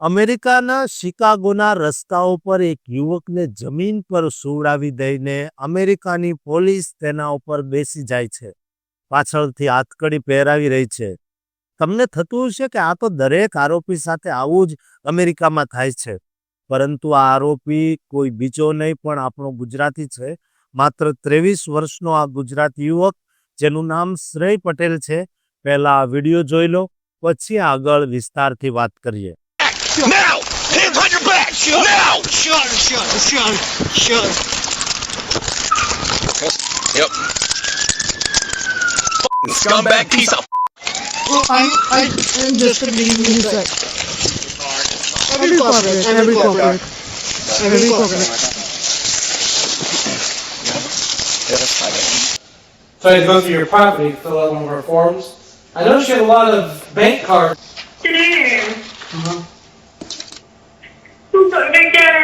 અમેરિકાના શિકાગોના રસ્તાઓ પર એક યુવકને જમીન પર સુવડાવી દઈને અમેરિકાની પોલીસ તેના ઉપર બેસી જાય છે. પાછળથી હાથકડી પહેરાવી રહી છે. તમને થતું હશે કે આ તો દરેક આરોપી સાથે આવું જ અમેરિકામાં થાય છે. પરંતુ આ આરોપી કોઈ બીજો નહીં પણ આપણો ગુજરાતી છે. માત્ર ત્રેવીસ વર્ષનો આ ગુજરાતી યુવક, જેનું નામ શ્રેય પટેલ છે. પહેલા આ વીડિયો જોઈ લો, પછી આગળ વિસ્તારથી વાત કરીએ. Now! Hands on your back! Now! Shut her, shut her, shut her, shut her. Yep. Scumbag piece of Well, I, I, I'm just gonna be music. Every corporate, every corporate, every corporate. So I go through your property, fill out one of our forms. I noticed you had a lot of bank cards. Damn. તું તને ક્યારે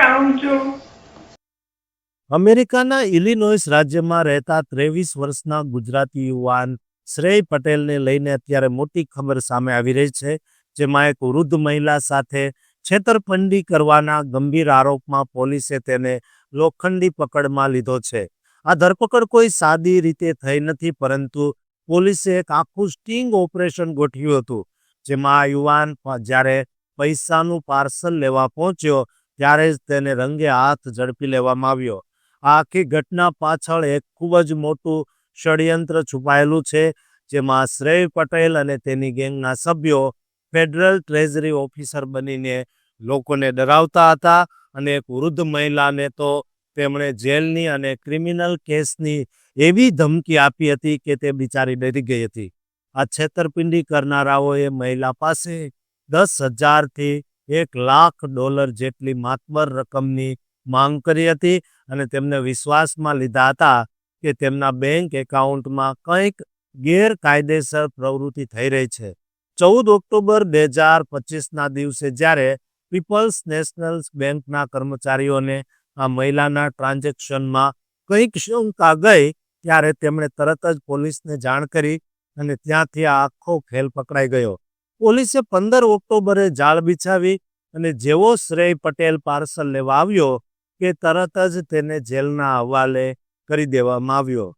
અમેરિકાના Illinois રાજ્યમાં રહેતા ત્રેવીસ વર્ષના ગુજરાતી યુવાન શ્રેય પટેલને લઈને અત્યારે મોટી ખબર સામે આવી રહી છે, જેમાં એક વૃદ્ધ મહિલા સાથે છેતરપંડી કરવાના ગંભીર આરોપમાં પોલીસે તેને લોખંડી પકડમાં લીધો છે. આ ધરપકડ કોઈ સાદી રીતે થઈ નથી, પરંતુ પોલીસે એક આખું સ્ટિંગ ઓપરેશન ગોઠવ્યું હતું, જેમાં આ યુવાન જ્યારે પૈસાનું પાર્સલ લેવા પહોંચ્યો ત્યારે જ તેને રંગે હાથ ઝડપી લેવામાં આવ્યો. આખી ઘટના પાછળ એક ખૂબ જ મોટું ષડયંત્ર છુપાયેલું છે, જેમાં શ્રેય પટેલ અને તેની ગેંગના સભ્યો ફેડરલ ટ્રેઝરી ઓફિસર બનીને લોકોને ડરાવતા હતા અને એક વૃદ્ધ મહિલાને તો તેમણે જેલની અને ક્રિમિનલ કેસની એવી ધમકી આપી હતી કે તે બિચારી ડરી ગઈ હતી. આ છેતરપિંડી કરનારાઓએ મહિલા પાસે દસ હજારથી એક લાખ ડોલર જેટલી માતબર રકમની માંગ કરી હતી અને તેમને વિશ્વાસમાં લીધા હતા કે તેમના બેંક એકાઉન્ટમાં કંઈક ગેરકાયદેસર પ્રવૃત્તિ થઈ રહી છે. ચૌદ ઓક્ટોબર બે હજાર પચીસના દિવસે જ્યારે પીપલ્સ નેશનલ બેંકના કર્મચારીઓને આ મહિલાના ટ્રાન્ઝેક્શનમાં કંઈક શંકા ગઈ ત્યારે તેમણે તરત જ પોલીસને જાણ કરી અને ત્યાંથી આ આખો ખેલ પકડાઈ ગયો. પોલીસે પંદર ઓક્ટોબરે જાળ બિછાવી અને જેવો શ્રેય પટેલ પાર્સલ લેવા આવ્યો કે તરત જ તેને જેલના હવાલે કરી દેવામાં આવ્યો.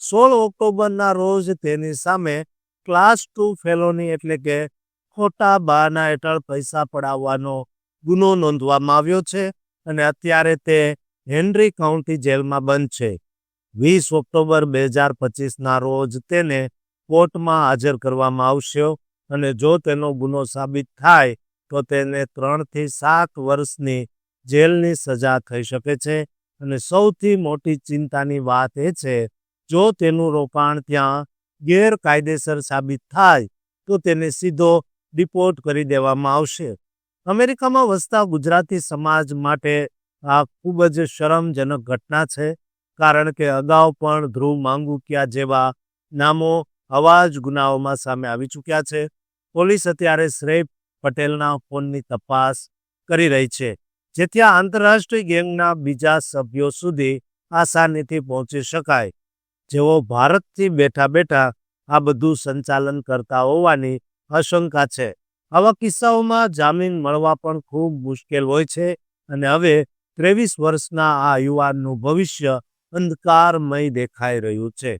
સોળ ઓક્ટોબરના રોજ તેની સામે ક્લાસ ટુ ફેલોની એટલે કે ખોટા બહાના હેઠળ પૈસા પડાવવાનો ગુનો નોંધવામાં આવ્યો છે અને અત્યારે તે હેનરી કાઉન્ટી જેલમાં બંધ છે. વીસ ઓક્ટોબર બે હજાર પચીસના રોજ તેને કોર્ટમાં હાજર કરવામાં આવશે. અને જો તેનો ગુનો સાબિત થાય, તો તેને ત્રણથી સાત વર્ષની જેલની સજા થઈ શકે છે. અને સૌથી મોટી ચિંતાની વાત એ છે, જો તેનું રોકાણ ત્યાં ગેરકાયદેસર સાબિત થાય, તો તેને સીધો ડિપોર્ટ કરી દેવામાં આવશે. અમેરિકામાં વસતા ગુજરાતી સમાજ માટે આ ખૂબ જ શરમજનક ઘટના છે, કારણ કે અગાઉ પણ ધ્રુવ માંગુકિયા જેવા નામો આવા જ ગુનાઓમાં સામે આવી ચૂક્યા છે. પોલીસ અત્યારે શ્રેય પટેલના ફોનની તપાસ કરી રહી છે, જેથી આ આંતરરાષ્ટ્રીય ગેંગના બીજા સભ્યો સુધી આસાનીથી પહોંચી શકાય. જેઓ ભારતથી બેઠા બેઠા આ બધું સંચાલન કરતા હોવાની આશંકા છે. આવા કિસ્સાઓમાં જામીન મળવા પણ ખૂબ મુશ્કેલ હોય છે અને હવે ત્રેવીસ વર્ષના આ યુવાનનું ભવિષ્ય અંધકારમય દેખાઈ રહ્યું છે.